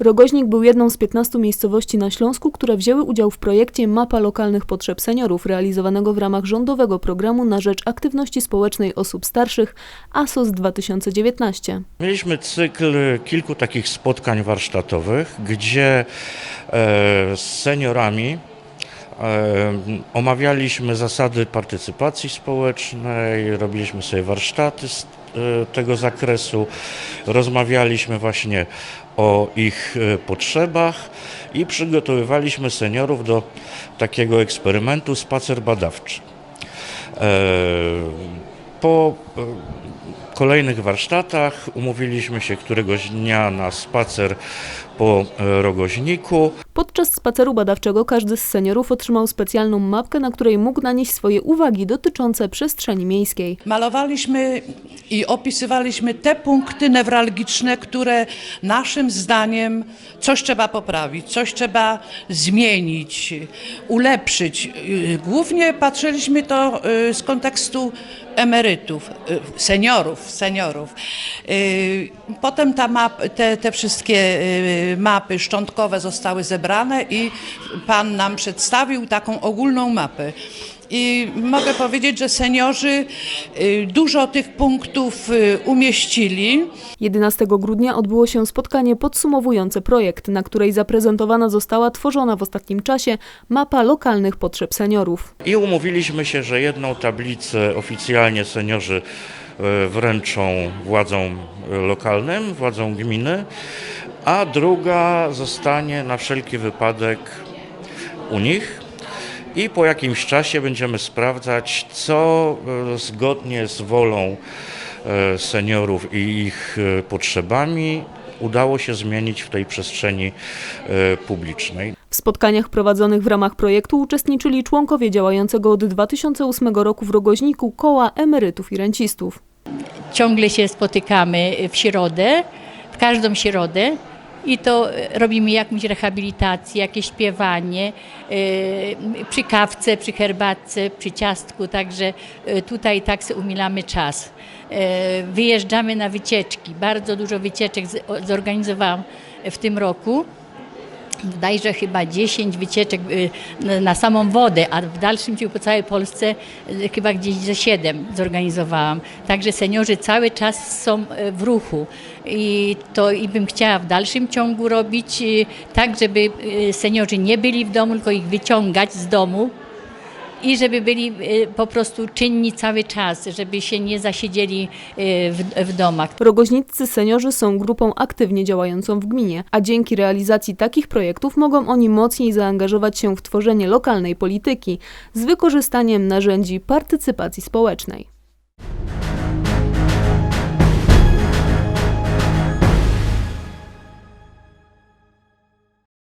Rogoźnik był jedną z 15 miejscowości na Śląsku, które wzięły udział w projekcie Mapa Lokalnych Potrzeb Seniorów, realizowanego w ramach rządowego programu na rzecz aktywności społecznej osób starszych ASOS 2019. Mieliśmy cykl kilku takich spotkań warsztatowych, gdzie e, z seniorami omawialiśmy zasady partycypacji społecznej, robiliśmy sobie warsztaty z e, tego zakresu, rozmawialiśmy właśnie o ich e, potrzebach i przygotowywaliśmy seniorów do takiego eksperymentu spacer badawczy. E, Po e, kolejnych warsztatach umówiliśmy się któregoś dnia na spacer po e, Rogoźniku. Podczas spaceru badawczego każdy z seniorów otrzymał specjalną mapkę, na której mógł nanieść swoje uwagi dotyczące przestrzeni miejskiej. Malowaliśmy i opisywaliśmy te punkty newralgiczne, które naszym zdaniem coś trzeba poprawić, coś trzeba zmienić, ulepszyć. Y, Głównie patrzyliśmy to y, z kontekstu emerytów, y, seniorów, seniorów. Y, Potem ta map, te, te wszystkie y, mapy szczątkowe zostały zebrane i pan nam przedstawił taką ogólną mapę. I mogę powiedzieć, że seniorzy y, dużo tych punktów y, umieścili. 11 grudnia odbyło się spotkanie podsumowujące projekt, na której zaprezentowana została tworzona w ostatnim czasie mapa lokalnych potrzeb seniorów. I umówiliśmy się, że jedną tablicę oficjalnie seniorzy e, wręczą władzom lokalnym, władzom gminy, a druga zostanie na wszelki wypadek u nich. I po jakimś czasie będziemy sprawdzać, co e, zgodnie z wolą e, seniorów i ich e, potrzebami udało się zmienić w tej przestrzeni publicznej. W spotkaniach prowadzonych w ramach projektu uczestniczyli członkowie działającego od 2008 roku w Rogoźniku Koła Emerytów i Rencistów. ciągle się spotykamy w środę, w każdą środę i to e, robimy jakąś rehabilitację, jakieś śpiewanie e, przy kawce, przy herbatce, przy ciastku, także e, tutaj tak sobie umilamy czas. Wyjeżdżamy na wycieczki, bardzo dużo wycieczek zorganizowałam w tym roku. Bodajże chyba 10 wycieczek y, na- samą wodę, a w dalszym ciągu po całej Polsce y, chyba gdzieś ze 7 zorganizowałam. Także seniorzy cały czas są y, w ruchu i to i bym chciała w dalszym ciągu robić tak, żeby seniorzy nie byli w domu, tylko ich wyciągać z domu i żeby byli y, po prostu czynni cały czas, żeby się nie zasiedzieli y, w, w domach. Rogoźniccy seniorzy są grupą aktywnie działającą w gminie, a dzięki realizacji takich projektów mogą oni mocniej zaangażować się w tworzenie lokalnej polityki z wykorzystaniem narzędzi partycypacji społecznej.